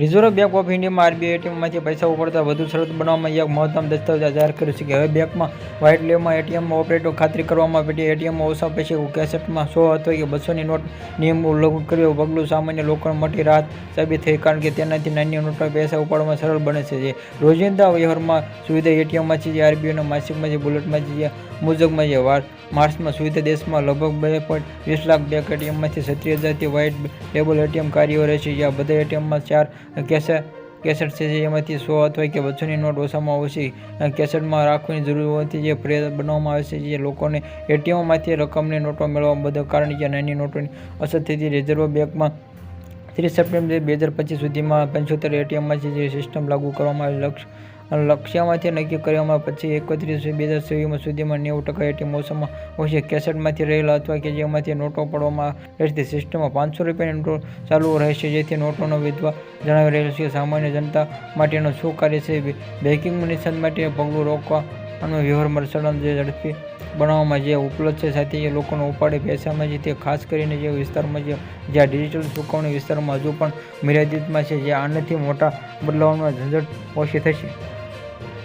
Reserve bank of ઇન્ડિયામાં RBI એટીએમમાંથી પૈસા ઉપાડતા વધુ સરળ બનાવવામાં એક મહત્તમ દસ્તાવેજ જાહેર કર્યું છે કે હવે બેંકમાં વ્હાઇટ લેબમાં એટીએમ ઓપરેટર ખાતરી કરવામાં પેટી એટીએમમાં ઓછા પૈસા કેસેટમાં સો અથવા કે બસોની નોટ નિયમ ઉલ્લંઘન કર્યું. પગલું સામાન્ય લોકો મોટી રાહત સાબિત થઈ કારણ કે તેનાથી નાની નોટમાં પૈસા ઉપાડવામાં સરળ બને છે. જે રોજિંદા વ્યવહારમાં સુવિધા એટીએમમાં છે, જે આરબીઆઈના માસિકમાં જે બુલેટમાં છે મુજબમાં જે વાર માર્ચમાં સુવિધા દેશમાં લગભગ બે પોઈન્ટ વીસ લાખ બેંક એટીએમમાંથી સત્રીસ હજારથી વ્હાઇટ લેબલ એટીએમ કાર્યો રહે છે જ્યાં બધા એટીએમમાં ચાર કેસે, કેસેટ છે જે એમાંથી સો અથવા કે બસોની નોટ ઓછામાં ઓછી કેસેટમાં રાખવાની જરૂર હોવાથી જે પ્રેર બનાવવામાં આવે છે જે લોકોને એટીએમમાંથી રકમની નોટો મેળવવા બધા કારણ કે નાની નોટોની અસર થતી રિઝર્વ બેંકમાં ત્રીસ સપ્ટેમ્બર બે હજાર પચીસ સુધીમાં પંચોતેર એટીએમમાં જે સિસ્ટમ લાગુ કરવામાં આવી લક્ષ લક્ષ્યમાંથી નક્કી કરવામાં પછી એકત્રીસ બે હજાર ચોવીસમાં સુધીમાં નેવું ટકા એટીએમ ઓછામાં ઓછી કેસેટમાંથી રહેલા અથવા કે જેમાંથી નોટો પડવામાં રહેતી સિસ્ટમમાં પાંચસો રૂપિયાની નોટો ચાલુ રહેશે, જેથી નોટોનો વિધવા જણાવી રહેલ છે. સામાન્ય જનતા માટેનું શું કાર્ય છે? બેંકિંગ નિશાન માટે પગલું રોકવા અને વ્યવહારમાં સરળ જે ઝડપી બનાવવામાં જે ઉપલબ્ધ છે. સાથે જે લોકોનો ઉપાડે પૈસામાં જે તે ખાસ કરીને જે વિસ્તારમાં જે જ્યાં ડિજિટલ ચૂકવણી વિસ્તારમાં હજુ પણ મર્યાદિતમાં છે જે આનાથી મોટા બદલાવમાં ઝંઝટ ઓછી થશે.